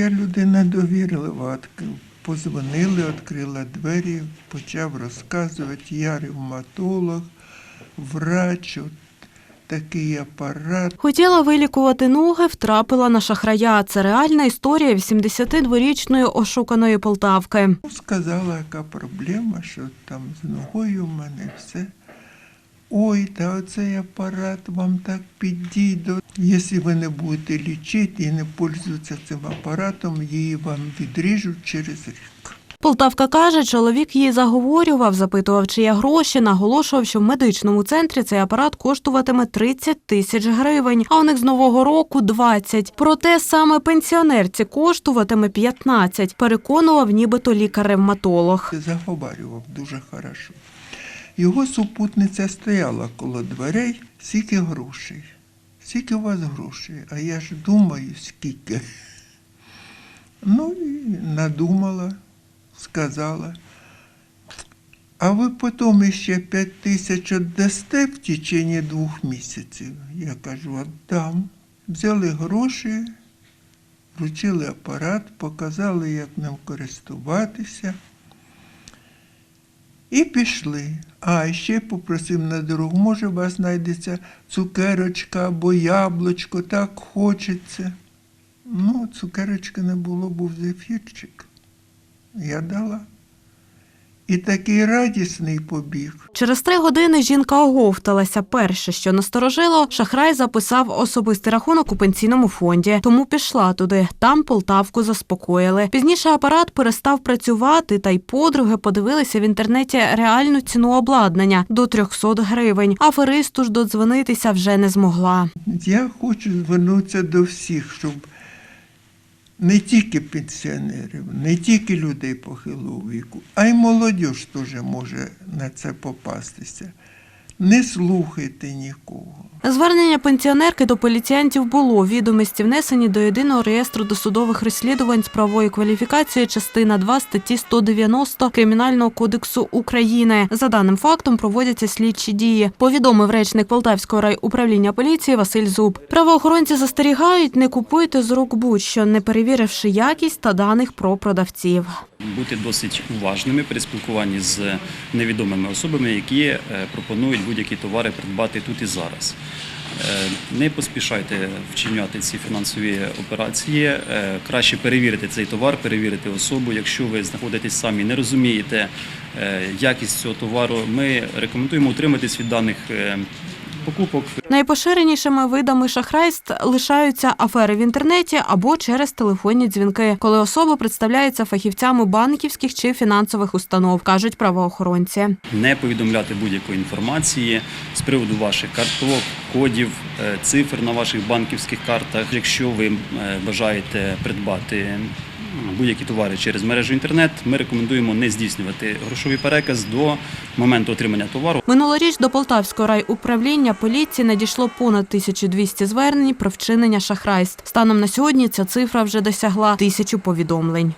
я людина довірлива. Позвонили, відкрила двері, почав розказувати, я ревматолог, врач, такий апарат. Хотіла вилікувати ноги, втрапила на шахрая. Це реальна історія 82-річної ошуканої Полтавки. Ну, Сказала, яка проблема, що там з ногою в мене все. Ой, та оцей апарат вам так підійде. Якщо ви не будете лічити і не пользуватися цим апаратом, її вам відріжуть через рік. Полтавка каже, чоловік її заговорював, запитував, чи є гроші, наголошував, що в медичному центрі цей апарат коштуватиме 30 тисяч гривень, а у них з нового року 20. Проте саме пенсіонерці коштуватиме 15. Переконував нібито лікар-ревматолог. Заговарював дуже хорошо. Його супутниця стояла коло дверей, скільки грошей. Скільки у вас грошей? А я ж думаю, скільки. Ну і надумала, сказала. А ви потім ще п'ять тисяч віддасте в течение двох місяців. Я кажу, віддам. Взяли гроші, вручили апарат, показали, як ним користуватися. І пішли. А ще попросив на дорогу, може, у вас знайдеться цукерочка або яблучко, так хочеться. Ну, цукерочки не було, був зефірчик. Я дала. І такий радісний побіг. Через три години жінка оговталася. Перше, що насторожило, шахрай записав особистий рахунок у пенсійному фонді, тому пішла туди. Там Полтавку заспокоїли. Пізніше апарат перестав працювати, та й подруги подивилися в інтернеті реальну ціну обладнання до 300 гривень. Аферисту ж додзвонитися вже не змогла. Я хочу звернутися до всіх, щоб не тільки пенсіонерів, не тільки людей похилого віку, а й молодь теж може на це попастися. Не слухайте нікого. Звернення пенсіонерки до поліціянтів було. Відомості внесені до єдиного реєстру досудових розслідувань з правової кваліфікації частина 2 статті 190 Кримінального кодексу України. За даним фактом проводяться слідчі дії. Повідомив речник Полтавського райуправління поліції Василь Зуб. Правоохоронці застерігають, не купуйте з рук будь-що, не перевіривши якість та даних про продавців. бути досить уважними при спілкуванні з невідомими особами, які е, пропонують будь-які товари придбати тут і зараз. Е, Не поспішайте вчиняти ці фінансові операції. Е, Краще перевірити цей товар, перевірити особу. Якщо ви знаходитесь самі, не розумієте е, якість цього товару, ми рекомендуємо утриматись від даних покупок. Найпоширенішими видами шахрайств лишаються афери в інтернеті або через телефонні дзвінки, коли особа представляється фахівцями банківських чи фінансових установ, кажуть правоохоронці. не повідомляти будь-якої інформації з приводу ваших карток, кодів, е, цифр на ваших банківських картах. Якщо ви е, бажаєте придбати будь-які товари через мережу інтернет, ми рекомендуємо не здійснювати грошовий переказ до моменту отримання товару. Минулоріч до Полтавського райуправління поліції надійшло понад 1200 звернень про вчинення шахрайств. Станом на сьогодні ця цифра вже досягла тисячу повідомлень.